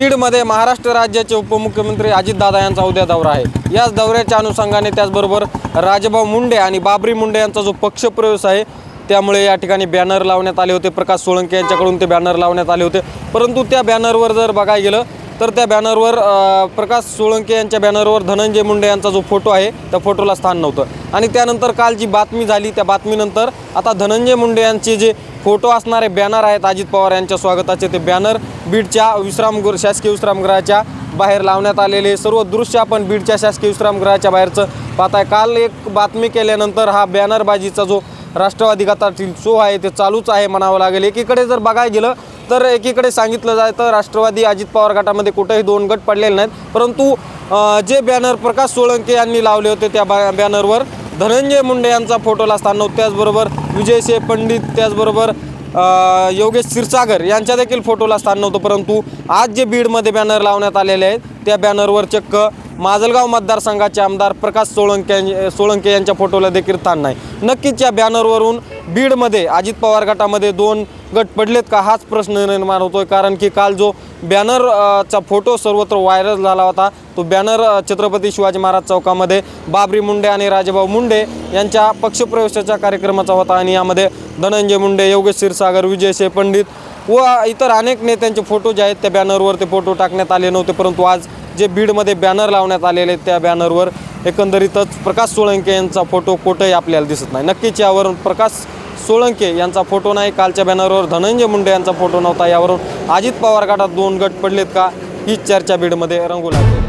बीडमध्ये महाराष्ट्र राज्याचे उपमुख्यमंत्री अजितदादा यांचा उद्या दौरा आहे. याच दौऱ्याच्या अनुषंगाने त्याचबरोबर राजभाऊ मुंडे आणि बाबरी मुंडे यांचा जो पक्षप्रवेश आहे त्यामुळे या ठिकाणी बॅनर लावण्यात आले होते. प्रकाश सोळंके यांच्याकडून ते बॅनर लावण्यात आले होते. परंतु त्या बॅनरवर जर बघायला गेलं तर त्या बॅनरवर प्रकाश सोळंके यांच्या बॅनरवर धनंजय मुंडे यांचा जो फोटो आहे त्या फोटोला स्थान नव्हतं. आणि त्यानंतर काल जी बातमी झाली त्या बातमीनंतर आता धनंजय मुंडे यांचे जे फोटो असणारे बॅनर आहेत. अजित पवार यांच्या स्वागताचे ते बॅनर बीडच्या विश्रामगृह शासकीय विश्रामगृहाच्या बाहेर लावण्यात आलेले. सर्व दृश्य आपण बीडच्या शासकीय विश्रामगृहाच्या बाहेरचं पाहताय. काल एक बातमी केल्यानंतर हा बॅनरबाजीचा जो राष्ट्रवादी गटातील शो आहे ते चालूच आहे म्हणावं लागेल. एकीकडे जर बघायला गेलं तर एकीकडे सांगितलं जातं राष्ट्रवादी अजित पवार गटामध्ये कुठेही दोन गट पडलेले नाहीत. परंतु जे बॅनर प्रकाश सोळंके यांनी लावले होते त्या बॅ बॅनरवर धनंजय मुंडे यांचा फोटोला स्थान नव्हतं त्याचबरोबर विजयशे पंडित त्याचबरोबर योगेश क्षीरसागर यांच्या देखील फोटोला स्थान नव्हतं परंतु आज जे बीडमध्ये बॅनर लावण्यात आलेले आहेत त्या बॅनरवर चक्क माजलगाव मतदारसंघाचे आमदार प्रकाश सोळंके सोळंके यांच्या फोटोला देखील ताण नाही. नक्कीच या बॅनरवरून बीडमध्ये अजित पवार गटामध्ये दोन गट पडलेत का हाच प्रश्न निर्माण होतोय. कारण की काल जो बॅनरचा फोटो सर्वत्र व्हायरल झाला होता तो बॅनर छत्रपती शिवाजी महाराज चौकामध्ये बाबरी मुंडे आणि राजेभाऊ मुंडे यांच्या पक्षप्रवेशाच्या कार्यक्रमाचा होता. आणि यामध्ये धनंजय मुंडे योगेश क्षीरसागर विजयशे पंडित व इतर अनेक नेत्यांचे फोटो जे आहेत त्या बॅनरवर ते फोटो टाकण्यात आले नव्हते परंतु आज जे बीडमध्ये बॅनर लावण्यात आलेले आहेत त्या बॅनरवर एकंदरीतच प्रकाश सोळंके यांचा फोटो कुठेही आपल्याला दिसत नाही. नक्कीच यावरून प्रकाश सोळंके यांचा फोटो नाही कालच्या बॅनरवर धनंजय मुंडे यांचा फोटो नव्हता यावरून अजित पवार गटात दोन गट पडलेत का? हीच चर्चा बीडमध्ये रंगू लागली.